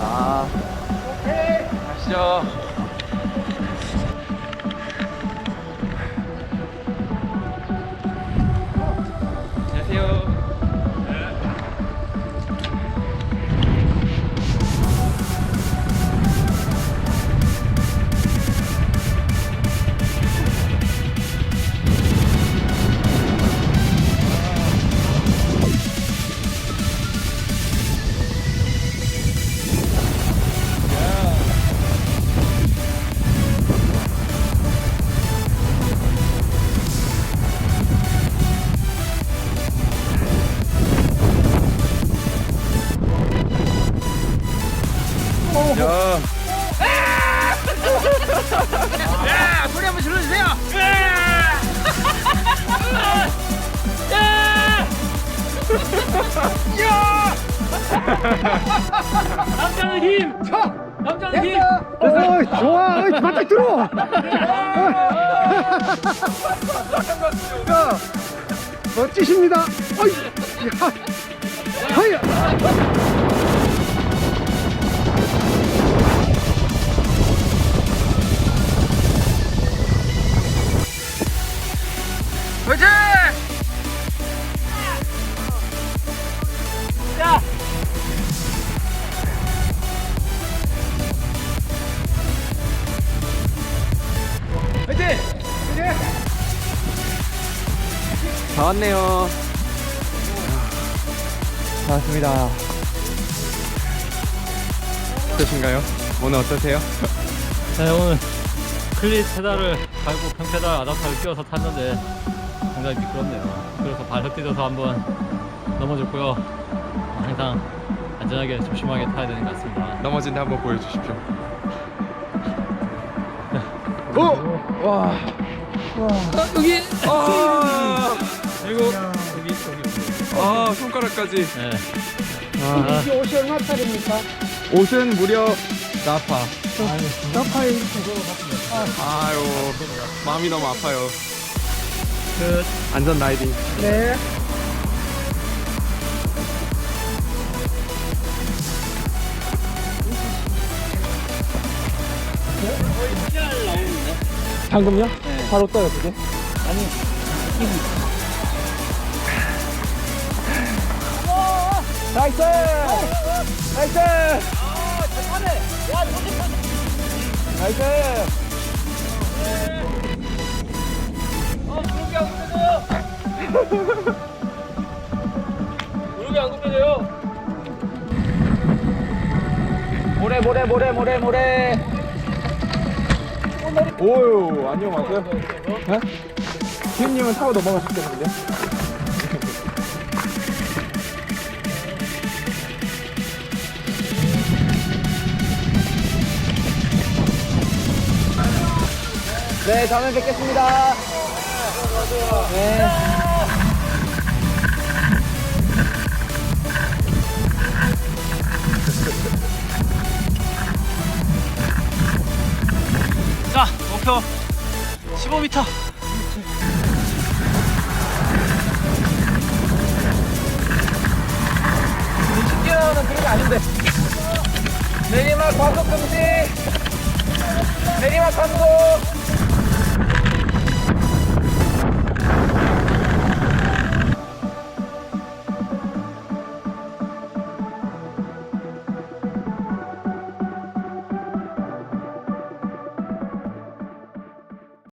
아. 오케이. 가시죠. 야. 야, 소리 한번 질러주세요. 남자는 힘. 남자는 힘. 어, 좋아. 어이, 바짝 들어. 야, 멋지십니다. 어이, 야, 하야. 화이팅! 야. 화이팅! 다 왔네요. 다 왔습니다. 어떠신가요? 오늘 어떠세요? 네, 오늘 클릿 페달을 밟고 평 페달 아답터를 끼워서 탔는데 굉장히 미끄럽네요. 그래서 발 헛디뎌서 한번 넘어졌고요. 어, 항상 안전하게 조심하게 타야 되는 것 같습니다. 넘어진 데 한번 보여주십시오. 여기. 아, 그리고 여기 여기 아 손가락까지. 네. 아, 이 옷이 얼마짜리입니까? 옷은 무려 나파. 나파에 아유, 마음이 너무 아파요. 끝. 안전 라이딩. 네. 방금요? 바로 떠요 그게? 아니 나이스! 나이스! 나이스! 무릎이 안 굽혀져요. 모래 모래 모래 모래 모래 오유, 안녕하세요. 네? 주임님은 타고 넘어가셨겠는데? 네, 다음에 뵙겠습니다. 네. 자, 목표 15m. 신기하는 그런 게 아닌데. 내리막 과속 금지. 내리막 감소.